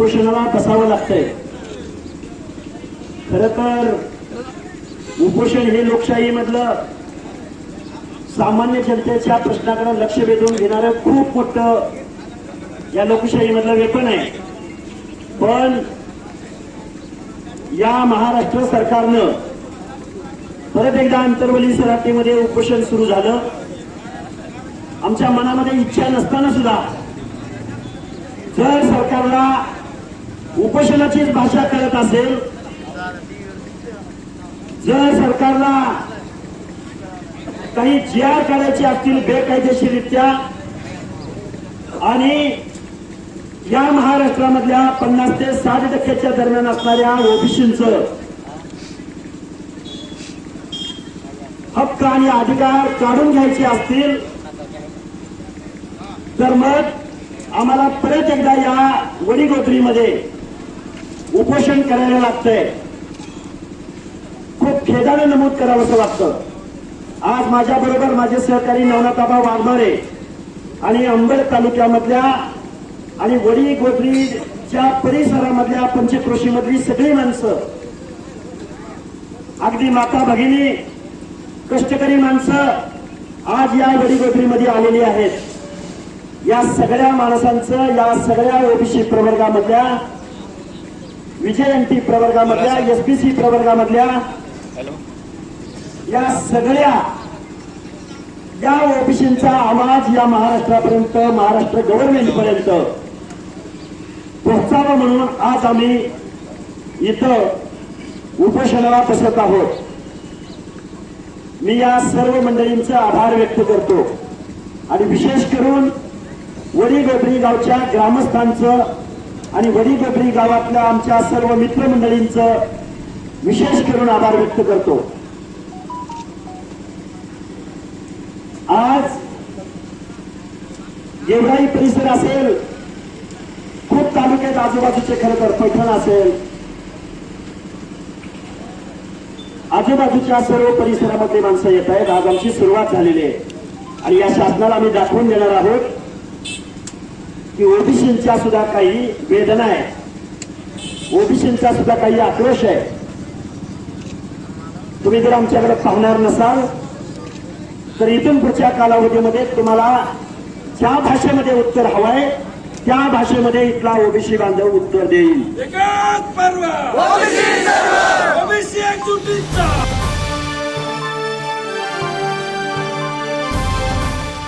उपोषणाला बसावं लागतंय? खर तर उपोषण हे लोकशाहीमधलं सामान्य जनतेच्या प्रश्नाकडे लक्ष वेधून घेणारं खूप मोठं या लोकशाही मधलं वेपन आहे. पण या महाराष्ट्र सरकारनं परत एकदा आंतरवली सराटीमध्ये उपोषण सुरू झालं. आमच्या मनामध्ये इच्छा नसताना सुद्धा जर सरकारला उपोषणाचीच भाषा करत असेल जर सरकारला काही जी आर काढायचे असतील बेकायदेशीररित्या आणि या महाराष्ट्रामधल्या पन्नास ते साठ टक्क्याच्या दरम्यान असणाऱ्या ओबीसींचं हक्क आणि अधिकार काढून घ्यायचे असतील तर मग आम्हाला परत एकदा या वडीगोत्रीमध्ये उपोषण करायला लागतंय. खूप खेदाने नमूद करावंसं वाटतं आज माझ्या बरोबर माझे सहकारी नवनाथाबा वाघमारे आणि अंबड तालुक्यामधल्या आणि वडी गोदरीच्या परिसरामधल्या पंचक्रोशीमधली सगळी माणसं. अगदी माता भगिनी कष्टकरी माणसं आज या वडीगोत्रीमध्ये आलेली आहेत. या सगळ्या माणसांचं या सगळ्या ओबीसी प्रवर्गामधल्या विजयंती प्रवर्गामधल्या एसपीसी प्रवर्गामधल्या या सगळ्या या ओबीसींचा आवाज या महाराष्ट्रापर्यंत महाराष्ट्र गव्हर्नमेंट पर्यंत पोहोचावा म्हणून आज आम्ही इथं उपोषणाला बसत आहोत. मी या सर्व मंडळींचे आभार व्यक्त करतो. आणि विशेष करून वडी गोबरी गावच्या ग्रामस्थांचं आणि वडी गोबरी गावातल्या आमच्या सर्व मित्रमंडळींचं विशेष करून आभार व्यक्त करतो. आज जेवढाही परिसर असेल खूप तालुक्यात आजूबाजूचे खरं तर पैठण असेल आजूबाजूच्या सर्व परिसरामध्ये माणसं येत आहेत. आज आमची सुरुवात झालेली आहे. आणि या शासनाला आम्ही दाखवून देणार आहोत की ओबीसींच्या सुद्धा काही वेदना आहे. ओबीसींचा सुद्धा काही आक्रोश आहे. तुम्ही जर आमच्याकडे पाहणार नसाल तर इथून पुढच्या कालावधीमध्ये तुम्हाला ज्या भाषेमध्ये उत्तर हवंय त्या भाषेमध्ये इथला ओबीसी बांधव उत्तर देईल.